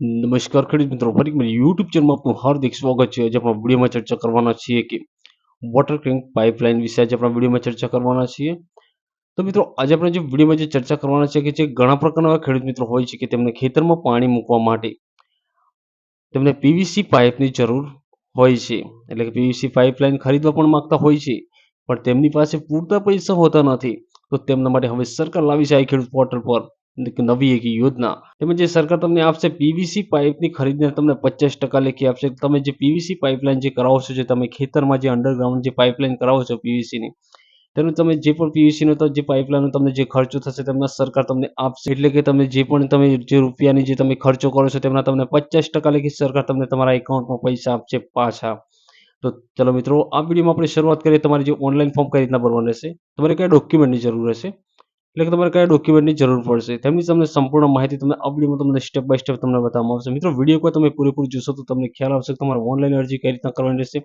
નમસ્કાર ખેડૂત મિત્રો, ફરી મારી યુટ્યુબ ચેનલમાં આપનું હાર્દિક સ્વાગત છે. આજે આપણે વિડીયોમાં ચર્ચા કરવાના છીએ કે વોટર ટેન્ક પાઇપલાઇન વિશે આજે આપણે વિડીયોમાં ચર્ચા કરવાના છીએ. તો મિત્રો, આજે આપણે જે વિડીયોમાં જે ચર્ચા કરવાના છે કે જે ઘણા પ્રકારના ખેડૂત મિત્રો હોય છે કે તેમને ખેતરમાં પાણી મૂકવા માટે તેમને પીવીસી પાઇપની જરૂર હોય છે. એટલે કે પીવીસી પાઇપલાઇન ખરીદવા પણ માંગતા હોય છે. પણ તેમની પાસે પૂરતા પૈસા હોતા નથી. તો તેમના માટે હવે સરકાર લાવી છે ખેડૂત પોર્ટલ પર. નવી એક યોજના. તેમજ જે સરકાર તમને આપશે પીવીસી પાઇપની ખરીદને તમને પચાસ ટકા લેખી આપશે. તમે જે પીવીસી પાઇપલાઇન જે કરાવો છો, જે તમે ખેતરમાં જે અંડરગ્રાઉન્ડ જે પાઇપલાઇન કરાવો છો પીવીસીની, તેનું તમે જે પણ પીવીસીનો જે પાઇપલાઇનનો તમને જે ખર્ચો થશે, તેમના સરકાર તમને આપશે. એટલે કે તમે જે પણ તમે જે રૂપિયાની જે તમે ખર્ચો કરો છો, તેમના તમને પચાસ ટકા લેખી સરકાર તમને તમારા એકાઉન્ટમાં પૈસા આપશે પાછા. તો ચલો મિત્રો, આ વિડીયોમાં આપણે શરૂઆત કરીએ. તમારે જે ઓનલાઈન ફોર્મ કઈ રીતના ભરવાનું રહેશે? તમારે કયા ડોક્યુમેન્ટની જરૂર રહેશે? એટલે કે તમારે કયા ડોક્યુમેન્ટની જરૂર પડશે. તેમની તમને સંપૂર્ણ માહિતી તમને આ વિડીયોમાં તમને સ્ટેપ બાય સ્ટેપ તમને બતાવવામાં આવશે. મિત્રો વીડિયો કોઈ તમે પૂરેપૂરું જોશો તો તમને ખ્યાલ આવશે કે તમારે ઓનલાઈન અરજી કઈ રીતના કરવાની રહેશે,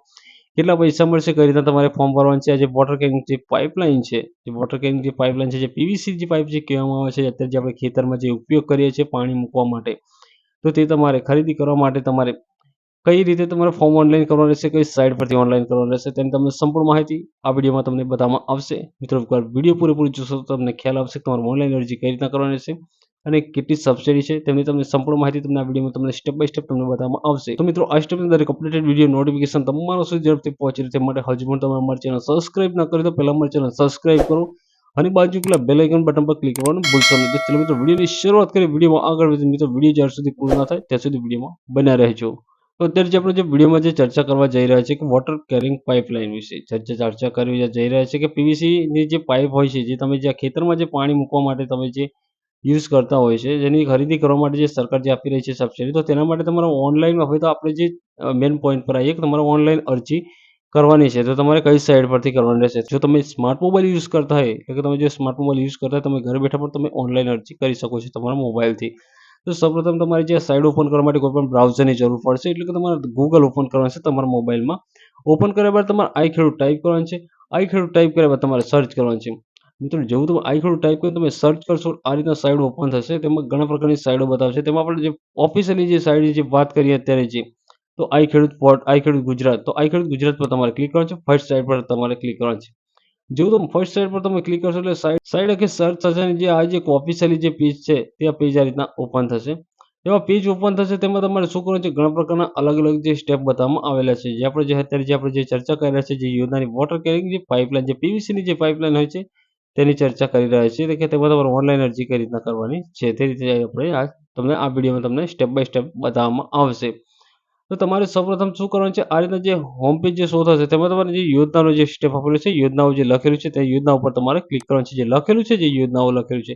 કેટલા પૈસા મળશે, કઈ રીતના તમારે ફોર્મ ભરવાનું છે, આ જે વોટર કેરિંગ જે પાઇપલાઇન છે, જે વોટર કેરિંગ જે પાઇપલાઇન છે, જે પીવીસી જે પાઇપ જે કહેવામાં આવે છે અત્યારે જે આપણે ખેતરમાં જે ઉપયોગ કરીએ છીએ પાણી મૂકવા માટે, તો તે તમારે ખરીદી કરવા માટે તમારે કઈ રીતે તમારે ફોર્મ ઓનલાઈન કરવાનું રહેશે, કઈ સાઇટ પરથી ઓનલાઈન કરવાનું રહેશે તેની તમને સંપૂર્ણ માહિતી આ વિડીયોમાં તમને બતાવવામાં આવશે. મિત્રો વીડિયો પૂરેપૂરું જોશો તો તમને ખ્યાલ આવશે કે તમારે ઓનલાઈન અરજી કઈ રીતના કરવાની રહેશે અને કેટલી સબસિડી છે તેમની તમને સંપૂર્ણ માહિતી તમને આ વિડીયોમાં તમને સ્ટેપ બાય સ્ટેપ તમને બતાવવામાં આવશે. તો મિત્રો, આ સ્ટેપની દરેક અપડેટેડ વીડિયો નોટિફિકેશન તમારા સુધી ઝડપથી પહોંચી રહે તે માટે હજુ પણ તમે અમારી ચેનલ સબસ્ક્રાઇબ ન કરી તો પહેલાં અમારી ચેનલ સબસ્ક્રાઇબ કરો અને બાજુ પેલા બેલ આઇકન બટન પર ક્લિક કરવાનું ભૂલશો નહીં. તો ચલો મિત્રો, વિડીયોની શરૂઆત કરી વિડીયોમાં આગળ વધી મિત્રો, વીડિયો જ્યાર સુધી પૂર્ણ ના થાય ત્યાં સુધી વિડીયોમાં બન્યા રહેજો. તો અત્યારે જે આપણે જે વિડીયોમાં જે ચર્ચા કરવા જઈ રહ્યા છે કે વોટર કેરિંગ પાઇપલાઇન વિશે ચર્ચા ચર્ચા કરી જઈ રહ્યા છે કે પીવીસીની જે પાઇપ હોય છે, જે તમે જે ખેતરમાં જે પાણી મૂકવા માટે તમે જે યુઝ કરતા હોય છે, જેની ખરીદી કરવા માટે જે સરકાર જે આપી રહી છે સબસિડી તો તેના માટે તમારે ઓનલાઈન હવે તો આપણે જે મેન પોઈન્ટ પર આવીએ કે તમારે ઓનલાઈન અરજી કરવાની છે. તો તમારે કઈ સાઇડ પરથી કરવાની રહેશે? જો તમે સ્માર્ટ મોબાઈલ યુઝ કરતા હોય એટલે કે તમે જે સ્માર્ટ મોબાઈલ યુઝ કરતા હોય, તમે ઘરે બેઠા પણ તમે ઓનલાઈન અરજી કરી શકો છો તમારા મોબાઈલથી તો સૌપ્રથમ તમારે જે સાઇટ ઓપન કરવા માટે કોઈ પણ બ્રાઉઝરની જરૂર પડશે, એટલે કે તમારે ગૂગલ ઓપન કરવાનું છે તમારા મોબાઈલમાં ઓપન કર્યા બાદ તમારે આઈ ખેડૂત ટાઈપ કરવાનું છે. આઈ ખેડૂત ટાઈપ કર્યા બાદ તમારે સર્ચ કરવાનું છે. મિત્રો, જેવું તમે આઈ ખેડૂત ટાઈપ કરી તમે સર્ચ કરશો, આ રીતના સાઇડ ઓપન થશે. તેમાં ઘણા પ્રકારની સાઇડો બતાવશે. તેમાં આપણે જે ઓફિશિયલી જે સાઇડ જે વાત કરીએ અત્યારે જે, તો આઈ ખેડૂત પોર્ટ આઈ ખેડૂત ગુજરાત. તો આઈ ખેડૂત ગુજરાત પર તમારે ક્લિક કરવાનું છે. ફર્સ્ટ સાઇડ પર તમારે ક્લિક કરવાનું છે. જેવું તમે ફર્સ્ટ સાઇડ પર તમે ક્લિક કરશો એટલે સાઇડ સાઇડ આખી સર્ચ થશે જે આ જે ઓફિશિયલી જે પેજ છે, તે પેજ આ રીતના ઓપન થશે. એવા પેજ ઓપન થશે, તેમાં તમારે શું કરવાનું છે? ઘણા પ્રકારના અલગ અલગ જે સ્ટેપ બતાવવામાં આવેલા છે. જે આપણે જે અત્યારે જે આપણે જે ચર્ચા કરી રહ્યા છે જે યોજનાની વોટર કેરિંગ જે પાઇપલાઇન જે પીવીસીની જે પાઇપલાઇન હોય છે, તેની ચર્ચા કરી રહ્યા છીએ. કે તેમાં તમારે ઓનલાઈન અરજી કઈ રીતના કરવાની છે, તે રીતે આપણે આ તમને આ વિડીયોમાં તમને સ્ટેપ બાય સ્ટેપ બતાવવામાં આવશે. તો તમારે સૌપ્રથમ શું કરવાનું છે? આ રીતના જે હોમ પેજ જે શો થશે, તેમાં તમારે જે યોજનાનો જે સ્ટેપ આપેલો છે, યોજનાઓ જે લખેલું છે, તે યોજના ઉપર તમારે ક્લિક કરવાનું છે. જે લખેલું છે, જે યોજનાઓ લખેલું છે,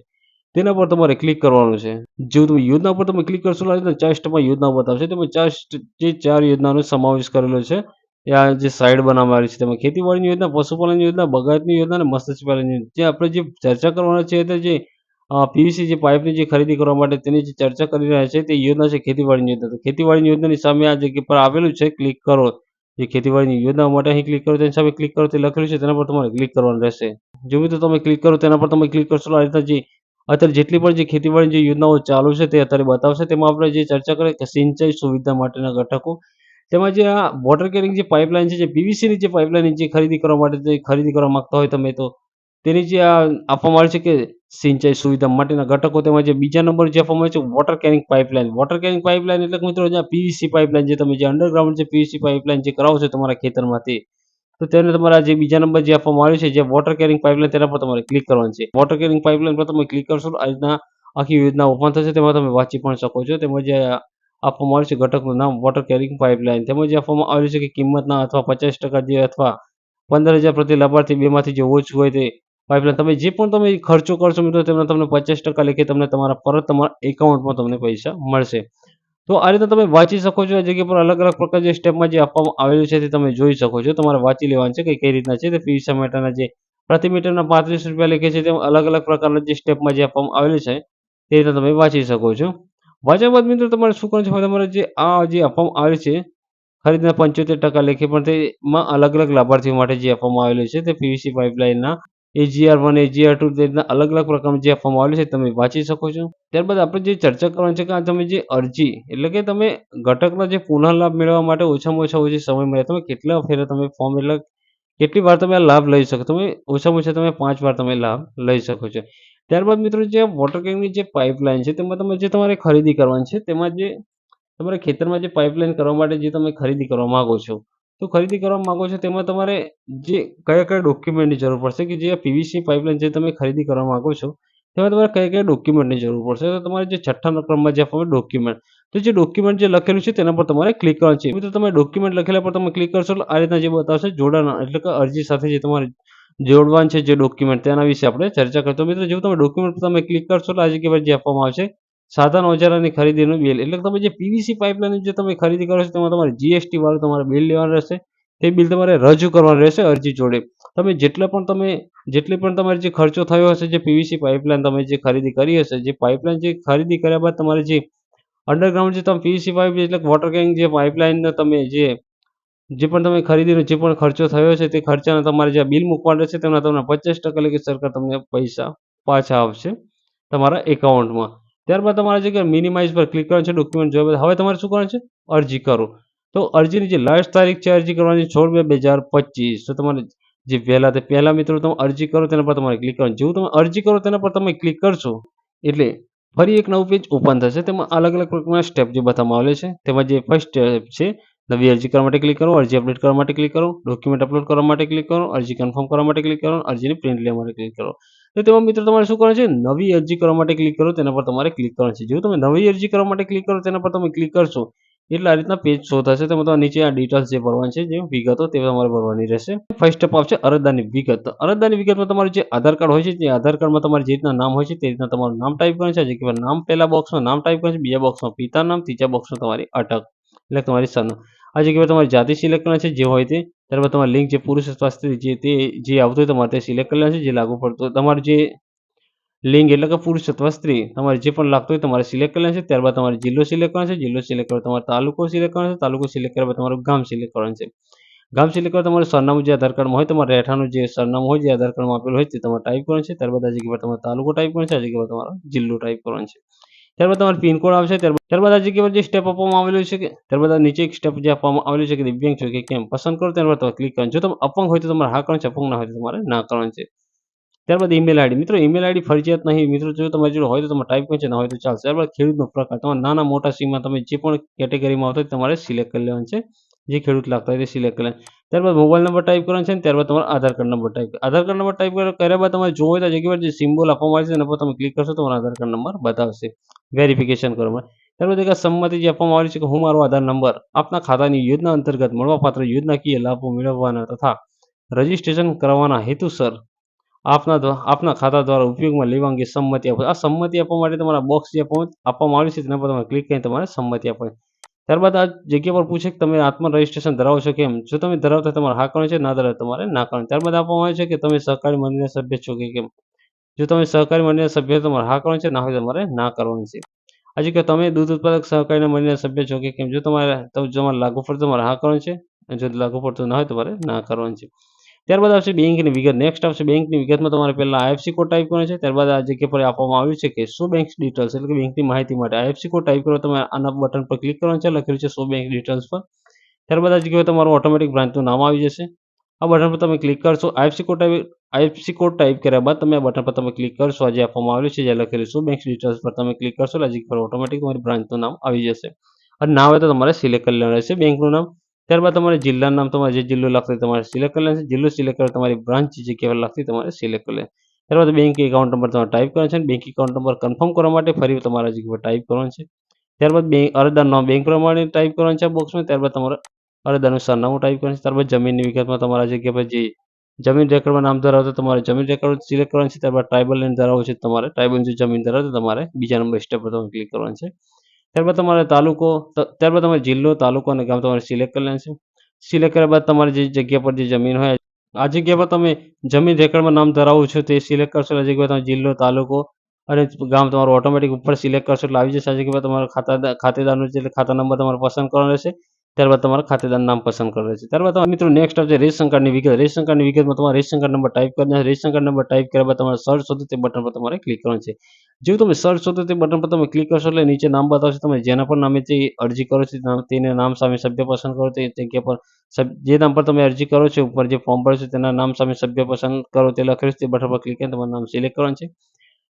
તેના પર તમારે ક્લિક કરવાનું છે. જેવું તમે યોજના પર તમે ક્લિક કરશો એટલે ચાર સ્ટેપમાં યોજના બતાવશે. તેમાં ચાર જે ચાર યોજનાનો સમાવેશ કરેલો છે આ જે સાઇડ બનાવવામાં આવી છે, તેમાં ખેતીવાડીની યોજના પશુપાલન યોજના, બગાયતની યોજના અને મત્સ્યપાલન યોજના. જે આપણે જે ચર્ચા કરવાના છે તે જે પીવીસી જે પાઇપની જે ખરીદી કરવા માટે તેની જે ચર્ચા કરી રહ્યા છે તે યોજના છે ખેતીવાડીની યોજના. તો ખેતીવાડીની યોજનાની સામે આ જગ્યા પર આવેલું છે, ક્લિક કરો. જે ખેતીવાડીની યોજના માટે અહીં ક્લિક કરો, તેની સામે ક્લિક કરો, તે લખેલું છે, તેના પર તમારે ક્લિક કરવાનું રહેશે. જો મિત્રો તમે ક્લિક કરો, તેના પર તમે ક્લિક કરશો આ રીતના જે અત્યારે જેટલી પણ જે ખેતીવાડી જે યોજનાઓ ચાલુ છે તે અત્યારે બતાવશે. તેમાં આપણે જે ચર્ચા કરીએ કે સિંચાઈ સુવિધા માટેના ઘટકો. તેમાં જે આ વોટર કેરિંગ જે પાઇપલાઇન છે, જે પીવીસીની જે પાઇપલાઇન જે ખરીદી કરવા માટે જે ખરીદી કરવા માગતા હોય તમે તો તેની જે આ આપવામાં આવે છે કે સિંચાઈ સુવિધા માટેના ઘટકો તેમાં જે બીજા નંબર જે ફોર્મ છે water carrying pipeline water carrying pipeline એટલે મિત્રો જે પીવીસી પાઇપલાઇન જે તમે જે અંડરગ્રાઉન્ડ જે પીવીસી પાઇપલાઇન જે કરાવો છો તમારા ખેતરમાંથી, તો તેને તમારા જે બીજા નંબર જે આપવામાં આવ્યું છે, જે વોટર કેરિંગ પાઇપલાઇન તેના પર તમારે ક્લિક કરવાનું છે. વોટર કેરિંગ પાઇપલાઇન પર તમે ક્લિક કરશો આજના આખી યોજના ઓપન થશે, તેમાં તમે વાંચી પણ શકો છો. તેમજ આપવામાં આવ્યું છે ઘટકનું નામ વોટર કેરિંગ પાઇપલાઇન તેમજ આપવામાં આવ્યું છે કે કિંમતના અથવા પચાસ ટકા જે અથવા પંદર હજાર પ્રતિ લાભાર્થી બેમાંથી જે ઓછું હોય તે પાઇપલાઇન તમે જે પણ તમે ખર્ચો કરશો મિત્રો તેમને તમને પચાસ ટકા લેખે તમને તમારા પરત તમારા એકાઉન્ટમાં તમને પૈસા મળશે. તો આ રીતે તમે વાંચી શકો છો, આ જગ્યા પર અલગ અલગ પ્રકાર જે સ્ટેપમાં જે આપવામાં આવેલું છે તે તમે જોઈ શકો છો. તમારે વાંચી લેવાનું છે કે કઈ રીતના છે તે પીવીસા માટેના જે પ્રતિ મીટરના પાંત્રીસ રૂપિયા લેખે છે તેમ અલગ અલગ પ્રકારના જે સ્ટેપમાં જે આપવામાં આવેલું છે તે રીતે તમે વાંચી શકો છો. વાંચ્યા બાદ મિત્રો તમારે શું કરવાનું છે? તમારે જે આ જે આપવામાં આવેલું છે, ખરીદના પંચોતેર ટકા લેખે પણ તેમાં અલગ અલગ લાભાર્થીઓ માટે જે આપવામાં આવેલું છે તે પીવીસી પાઇપલાઇનના એજીઆર વન એજીઆર ટુ રીતના અલગ અલગ પ્રકારનું જે આપવામાં આવેલું છે તમે વાંચી શકો છો. ત્યારબાદ આપણે જે ચર્ચા કરવાની છે કે તમે જે અરજી, એટલે કે તમે ઘટકના જે પુનઃલાભ મેળવવા માટે ઓછામાં ઓછા ઓછી સમય મળે તમે કેટલા ફેરે તમે ફોર્મ એટલે કેટલી વાર તમે આ લાભ લઈ શકો તમે ઓછામાં ઓછા તમે પાંચ વાર તમે લાભ લઈ શકો છો. ત્યારબાદ મિત્રો જે વોટર કેંગની જે પાઇપલાઇન છે, તેમાં તમે જે તમારે ખરીદી કરવાની છે, તેમાં જે તમારે ખેતરમાં જે પાઇપલાઇન કરવા માટે જે તમે ખરીદી કરવા માગો છો તો ખરીદી કરવા માગો છો તેમાં તમારે જે કયા કયા ડોક્યુમેન્ટની જરૂર પડશે કે જે પીવીસી પાઇપલાઇન જે તમે ખરીદી કરવા માગો છો, તેમાં તમારે કયા કયા ડોક્યુમેન્ટની જરૂર પડશે? તો તમારે જે છઠ્ઠા ક્રમમાં જે આપવામાં ડોક્યુમેન્ટ તો જે ડોક્યુમેન્ટ જે લખેલું છે તેના પર તમારે ક્લિક કરવાનું છે. મિત્રો, તમે ડોક્યુમેન્ટ લખેલા પર તમે ક્લિક કરશો આ રીતના જે બતાવશે જોડાણ, એટલે કે અરજી સાથે જે તમારે જોડવાનું છે જે ડોક્યુમેન્ટ તેના વિશે આપણે ચર્ચા કરતો મિત્રો જેવું તમે ડોક્યુમેન્ટ પર તમે ક્લિક કરશો એટલે આ જગ્યા પર જે આપવામાં આવશે સાધન ઓજારાની ખરીદીનું બિલ. એટલે તમે જે પીવીસી પાઇપલાઇન જે તમે ખરીદી કરો છો, તેમાં તમારે જીએસટી વાળું તમારે બિલ લેવાનું રહેશે. તે બિલ તમારે રજૂ કરવાનું રહેશે અરજી જોડે. તમે જેટલા પણ તમે, જેટલી પણ તમારે જે ખર્ચો થયો હશે, જે પીવીસી પાઇપલાઇન તમે જે ખરીદી કરી હશે, જે પાઇપલાઇન જે ખરીદી કર્યા બાદ તમારે જે અંડરગ્રાઉન્ડ જે તમે પીવીસી પાઇપ એટલે વોટર ગેંગ જે પાઇપલાઇન તમે જે જે પણ તમે ખરીદીનો જે પણ ખર્ચો થયો છે, તે ખર્ચાના તમારે જે બિલ મૂકવાનું રહેશે, તેના તમને પચાસ ટકા લગી સરકાર તમને પૈસા પાછા આવશે તમારા એકાઉન્ટમાં. ત્યારબાદ તમારે જે કે મિનિમાઇઝ પર ક્લિક કરવાનું છે ડોક્યુમેન્ટ જોયા હવે તમારે શું કરવાનું છે? અરજી કરો. તો અરજીની જે લાસ્ટ તારીખ છે, અરજી કરવાની છોડ બે બે હજાર તો તમારે જે પહેલાં તે પહેલાં મિત્રો તમે અરજી કરો, તેના પર તમારે ક્લિક કરવાનું. જેવું તમે અરજી કરો, તેના પર તમે ક્લિક કરશો, એટલે ફરી એક નવું પેજ ઓપન થશે. તેમાં અલગ અલગ પ્રકારના સ્ટેપ જે બતાવવામાં આવેલ છે. તેમાં જે ફર્સ્ટ સ્ટેપ છે નવી અરજી કરવા માટે ક્લિક કરો, અરજી અપડેટ કરવા માટે ક્લિક કરો ડોક્યુમેન્ટ અપલોડ કરવા માટે ક્લિક કરો, અરજી કન્ફર્મ કરવા માટે ક્લિક કરો, અરજીની પ્રિન્ટ લેવા માટે ક્લિક કરો. તો તેમાં મિત્રો તમારે શું કરવાનું છે? નવી અરજી કરવા માટે ક્લિક કરો, તેના પર તમારે ક્લિક કરવાનું છે. જો તમે નવી અરજી કરવા માટે ક્લિક કરો, તેના પર તમે ક્લિક કરશો, એટલે આ રીતના પેજ શો થશે. તેમાં તમારે નીચે આ ડિટેલ્સ જે ભરવાની છે, જે વિગતો તે તમારે ભરવાની રહેશે. ફર્સ્ટ સ્ટેપ આવશે અરજદારની વિગત. અરજદારની વિગતમાં તમારું જે આધાર કાર્ડ હોય છે, તે આધાર કાર્ડમાં તમારે જે રીતના નામ હોય છે, તે રીતના તમારું નામ ટાઈપ કરવાનું છે. જે કે નામ પહેલા બોક્સમાં નામ ટાઈપ કરવાનું છે, બીજા બોક્સમાં પિતા નામ, ત્રીજા બોક્સમાં તમારી અટક, એટલે તમારી સરનામ આ જગ્યાએ તમારે જાતિ સિલેક્ટ કરવાના છે, જે હોય તે. ત્યારબાદ તમારે લિંક જે પુરુષ સ્વાસ્થ્ય જે તે, જે આવતું હોય તમારે તે સિલેક્ટ કરવાના છે, જે લાગુ પડતું તમારે જે લિંગ એટલે કે પુરુષ અથવા સ્ત્રી, તમારે જે પણ લાગતું હોય તમારે સિલેક્ટ કરવાનું છે. ત્યારબાદ તમારે જિલ્લો સિલેક્ટ કરવાનો છે, જિલ્લો સિલેક્ટ કરવા તમારે તાલુકો સિલેક્ટ કરવાનો છે, તાલુકો સિલેક્ટ કરવા તમારું ગામ સિલેક્ટ કરવાનું છે. ગામ સિલેક્ટ કરવા તમારું સરનામું જે આધાર કાર્ડમાં હોય, તમારે રહેઠાણનું જે સરનામું હોય, જે આધાર કાર્ડમાં આપેલું હોય તે તમારે ટાઈપ કરવાનું છે. ત્યારબાદ આ જગ્યા પર તમારે તાલુકો ટાઈપ કરવાનો છે, આ જગ્યા પર તમારો જિલ્લો ટાઈપ કરવાનો છે. ત્યારબાદ તમારે પિનકોડ આવશે. ત્યારબાદ આ જગ્યા પર જે સ્ટેપ આપવામાં આવેલું છે કે ત્યારબાદ આ નીચે એક સ્ટેપ જે આપવામાં આવેલું છે કે દિવ્યાંગ છો કે કેમ પસંદ કરો ત્યારબાદ તમારે ક્લિક કરવાનું જો તમે અપંગ હોય તો તમારે હા કરવાનું છે, અપંગ ના હોય તો તમારે ના કરવાનું છે. ત્યારબાદ ઈમેલ આઈડી મિત્રો ઈમેલ આઈડી ફરજિયાત નહીં. મિત્રો, જો તમારી જોડે હોય તો તમે ટાઈપ કરશે ના હોય તો ચાલશે. ત્યારબાદ ખેડૂતનો પ્રકાર. તમારે નાના મોટા સીમમાં તમે જે પણ કેટેગરીમાં આવતો તમારે સિલેક્ટ કરી લેવાનું છે. જે ખેડૂત લાગતા હોય તે સિલેક્ટ કરી ત્યારબાદ મોબાઈલ નંબર ટાઈપ કરવાનો છે અને ત્યારબાદ તમારો Aadhaar card number type Aadhaar card number type કર્યા બાદ તમારે જોવો તો જગ્યા પર જે સિમ્બોલ આપવામાં આવે છે એના પર તમે ક્લિક કરશો તમારો આધાર કાર્ડ નંબર બતાવશે. વેરિફિકેશન કરવા. ત્યારબાદ એક સંમતિ જે આપવામાં આવી છે કે હું મારો આધાર નંબર આપના ખાતાની યોજના અંતર્ગત મળવાપાત્ર યોજનાકીય લાભો મેળવવાના તથા રજીસ્ટ્રેશન કરવાના હેતુસર આપના આપના ખાતા દ્વારા ઉપયોગમાં લેવા અંગે સંમતિ આપો. આ સંમતિ આપવા માટે તમારા બોક્સ જે આપવામાં આવ્યું છે તેના પર તમે ક્લિક કરીને તમારે સંમતિ આપવાની. ત્યારબાદ આ જગ્યા પર પૂછે કે તમે આત્મ રજીસ્ટ્રેશન ધરાવો છો કેમ? જો તમે ધરાવતા તમારે હા કરવાનું છે, ના ધરાવે તમારે ના કરવાનું. ત્યારબાદ આપવામાં આવે છે કે તમે સહકારી મંડળના સભ્ય છો કે કેમ? જો તમે સહકારી મંડળના સભ્ય તમારે હા કરવાનું છે, ના હોય તમારે ના કરવાનું છે. હજી કે તમે દૂધ ઉત્પાદક સહકારીના મંડળના સભ્ય છો કે કેમ? જો તમારે તમારે લાગુ પડતું તમારે હા કરવાનું છે જો લાગુ પડતું ના હોય તમારે ના કરવાનું છે. ત્યારબાદ આવશે બેંકની વિગત. નેક્સ્ટ આવશે બેંકની વિગતમાં તમારે પહેલા આઈએફસી કોડ ટાઈપ કરવાનો છે. ત્યારબાદ આ જગ્યા પર આપવામાં આવ્યું છે કે શું બેંક ડિટેલ્સ એટલે કે બેંકની માહિતી માટે આઈએફસી કોડ ટાઈપ કરો. તમે આના બટન પર ક્લિક કરવાનું છે. લખેલું છે સો બેંક ડિટેલ્સ પર. ત્યારબાદ આ જગ્યાએ તમારું ઓટોમેટિક બ્રાન્ચનું નામ આવી જશે. આ બટન પર તમે ક્લિક કરશો. IFC code type IFC code type કર્યા બાદ તમે આ બટન પર તમે ક્લિક કરશો. આ જે આપવામાં આવેલું છે જે લખેલું શું બેંક ડિટેલ્સ પર તમે ક્લિક કરશો. એટલે આ જગ્યા પર ઓટોમેટિક તમારી બ્રાન્ચનું નામ આવી જશે. અને ના હોય તો તમારે સિલેક્ટ કરી લેવાનું રહેશે બેંકનું નામ. ત્યારબાદ તમારે જિલ્લાનું નામ, તમારે જે જિલ્લો લાગતો તમારે સિલેક્ટ કરી લેશે જિલ્લો સિલેક્ટ કરે તમારી બ્રાન્ચ જે કહેવાય લાગતી તમારે સિલેક્ટ કરી ત્યારબાદ બેંક એકાઉન્ટ નંબર તમારે ટાઈપ કરવાનો છે બેંક એકાઉન્ટ નંબર કન્ફર્મ કરવા માટે ફરી તમારા જગ્યા ટાઈપ કરવાનો છે. ત્યારબાદ બેંક અરજદારનું બેંક પ્રમાણે ટાઈપ કરવાનું છે આ બોક્સમાં ત્યારબાદ તમારે અરજદારનું સરનામું ટાઈપ કરવાનું છે. ત્યારબાદ જમીનની વિગતમાં તમારા જગ્યા પર જે જમીન રેકર્ડમાં નામ ધરાવતો તમારે જમીન રેકર્ડ સિલેક્ટ કરવાનું છે. ત્યારબાદ ટ્રાઇબલ લેન્ડ ધરાવો છે તમારે ટ્રાઇબલ જમીન ધરાવતો તમારે બીજા નંબર સ્ટેપ પર તમે ક્લિક કરવાનું છે. ત્યારબાદ તમારે તાલુકો ત્યારબાદ તમારે જિલ્લો, તાલુકો અને ગામ તમારે સિલેક્ટ કરી લેવાનું સિલેક્ટ કર્યા બાદ તમારે જે જગ્યા પર જે જમીન હોય, આ જગ્યા પર તમે જમીન રેકર્ડમાં નામ ધરાવો છો તે સિલેક્ટ કરશો. એટલે જગ્યા તમે જિલ્લો, તાલુકો અને ગામ તમારું ઓટોમેટિક ઉપર સિલેક્ટ કરશો એટલે આવી જશે. આ જગ્યા પર તમારા ખાતા, ખાતેદારનું જે ખાતા નંબર તમારે પસંદ કરવાનો રહેશે. ત્યારબાદ તમારા ખાતેદાર નામ પસંદ કરે છે. ત્યારબાદ મિત્રો નેક્સ્ટ આવશે રેશન કાર્ડની વિગત. રેશન કાર્ડની વિગતમાં તમારે રેશન કાર્ડ નંબર ટાઈપ કરીને રેશન કાર્ડ નંબર ટાઈપ કર્યા બાદ તમારે સર્ચ શોધો તે બટન પર તમારે ક્લિક કરવાનું છે. જેવું તમે સર્ચ શોધો તે બટન પર તમે ક્લિક કરશો એટલે નીચે નામ બતાવશે. તમે જેના પર નામે તે અરજી કરો છો, તેને નામ સામે સભ્ય પસંદ કરો તે જગ્યા પર જે નામ પર તમે અરજી કરો છો, ઉપર જે ફોર્મ ભરો છો, તેના નામ સામે સભ્ય પસંદ કરો, તે લખેલું તે બટન પર ક્લિક કરીને તમારું નામ સિલેક્ટ કરવાનું છે.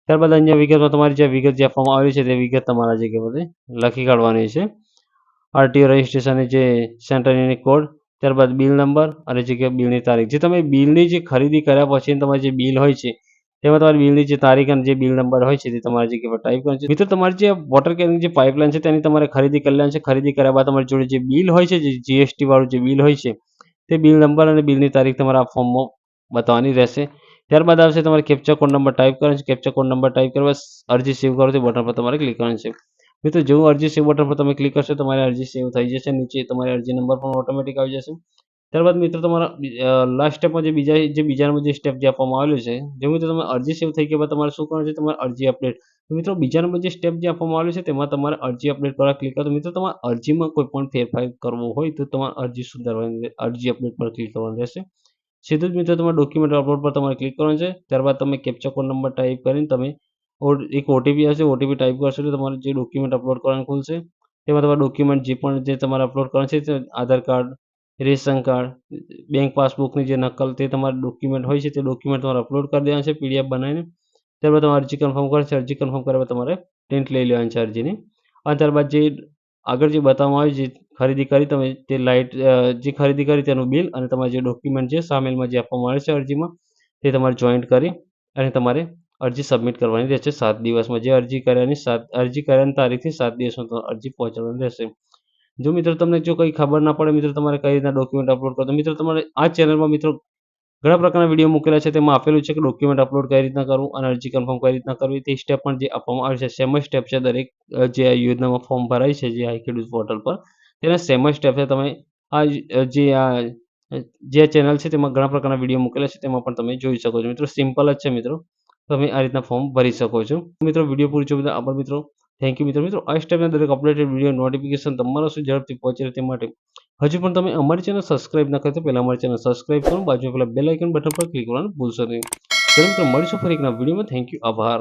ત્યારબાદ અહીંયા વિગતમાં તમારી જે વિગત જે આપવામાં આવી છે, તે વિગત તમારા જગ્યા પર લખી કાઢવાની છે. આરટીઓ રજિસ્ટ્રેશનની જે સેન્ટરની કોડ ત્યારબાદ બિલ નંબર અને જે બિલની તારીખ. જે તમે બિલની જે ખરીદી કર્યા પછી તમારી જે બિલ હોય છે, તેમાં તમારી બિલની જે તારીખ અને જે બિલ નંબર હોય છે, તે તમારી જગ્યા પર ટાઈપ કરવાનું છે. મિત્રો, તમારી જે વોટર કેરિંગ જે પાઇપલાઇન છે, તેની તમારે ખરીદી કરી છે. ખરીદી કર્યા બાદ તમારી જોડે જે બિલ હોય છે, જે જીએસટી વાળું જે બિલ હોય છે, તે બિલ નંબર અને બિલની તારીખ તમારા આ ફોર્મમાં બતાવવાની રહેશે. ત્યારબાદ આવશે તમારે કેપ્ચર કોડ નંબર ટાઈપ કરવાનો છે. કેપ્ચર કોડ નંબર ટાઈપ કરવા અરજી સેવ કરો, તે બટન પર તમારે ક્લિક કરવાનું છે. મિત્રો જેવું અરજી સેવ બટન પર તમે ક્લિક કરશો, તમારી અરજી સેવ થઈ જશે. નીચે તમારી અરજી નંબર પણ ઓટોમેટિક આવી જશે. ત્યારબાદ મિત્રો, તમારા લાસ્ટ સ્ટેપમાં જે બીજા જે બીજા નંબર જે સ્ટેપ જે આપવામાં આવેલું છે, જે મિત્રો તમે અરજી સેવ થઈ ગયા બાદ તમારે શું કરવાનું છે? તમારે અરજી અપડેટ મિત્રો બીજા નંબર જે સ્ટેપ જે આપવામાં આવેલું છે, તેમાં તમારે અરજી અપડેટ કરવા ક્લિક કરો. મિત્રો, તમારે અરજીમાં કોઈ પણ ફેરફાર કરવો હોય, તો તમારે અરજી સુધારવાની અરજી અપડેટ પર ક્લિક કરવાનું રહેશે. સીધું જ મિત્રો, તમારે ડોક્યુમેન્ટ અપલોડ પર તમારે ક્લિક કરવાનું છે. ત્યારબાદ તમે કેપ્ચા કોડ નંબર ટાઈપ કરીને તમે ઓર એક ઓટીપી હશે ઓટીપી ટાઈપ કરશો એટલે તમારે જે ડોક્યુમેન્ટ અપલોડ કરવાનું ખુલશે તેમાં તમારા ડોક્યુમેન્ટ જે પણ જે તમારે અપલોડ કરવાનું છે તે Aadhaar card ration card bank પાસબુકની જે નકલ તે તમારા ડોક્યુમેન્ટ હોય છે તે ડોક્યુમેન્ટ તમારે અપલોડ કરી દેવાના છે પીડીએફ બનાવીને ત્યારબાદ તમારે અરજી કન્ફર્મ કરશે અરજી કન્ફર્મ કર્યા તમારે પ્રિન્ટ લઈ લેવાની છે અરજીની અને ત્યારબાદ જે આગળ જે બતાવવામાં આવ્યું જે ખરીદી કરી તમે તે લાઇટ જે ખરીદી કરી તેનું બિલ અને તમારે જે ડોક્યુમેન્ટ છે સામેલમાં જે આપવામાં આવે છે અરજીમાં તે તમારે જોઈન્ટ કરી અને તમારે અરજી સબમિટ કરવાની રહેશે. સાત દિવસમાં જે અરજી કર્યાની સાત, અરજી કર્યાની તારીખથી સાત દિવસમાં અરજી પહોંચાડવાની રહેશે. જો મિત્રો તમને જો કંઈ ખબર ના પડે, મિત્રો તમારે કઈ રીતના ડોક્યુમેન્ટ અપલોડ કરો મિત્રો તમારે આ ચેનલમાં મિત્રો ઘણા પ્રકારના વીડિયો મૂકેલા છે. તેમાં આપેલું છે કે ડોક્યુમેન્ટ અપલોડ કઈ રીતના કરવું અને અરજી કન્ફર્મ કઈ રીતના કરવી. તે સ્ટેપ પણ જે આપવામાં આવે છે સેમ સ્ટેપ છે દરેક જે આ યોજનામાં ફોર્મ ભરાય છે જે આઈ પોર્ટલ પર. તેના સેમ સ્ટેપ છે. તમે આ જે આ જે ચેનલ છે તેમાં ઘણા પ્રકારના વીડિયો મૂકેલા છે. તેમાં પણ તમે જોઈ શકો છો. મિત્રો સિમ્પલ જ છે મિત્રો. તમે આ રીતના ફોર્મ ભરી શકો છો. મિત્રો વીડિયો પૂરી જોવા બધા આભાર મિત્રો. થેન્ક યુ મિત્રો. મિત્રો, આ સ્ટેપના દરેક અપડેટેડ વીડિયો નોટિફિકેશન તમારા સુધી ઝડપથી પહોંચે તે માટે હજુ પણ તમે અમારી ચેનલ સબસ્ક્રાઇબ ના કરતા પહેલાં અમારી ચેનલ સબસ્ક્રાઇબ કરો, બાજુમાં પેલા બેલ આઇકન બટન પર ક્લિક કરવાનું ભૂલશો નહીં. ચલો મિત્રો, મળીશું ફરી એકના વિડીયોમાં થેન્ક યુ આભાર.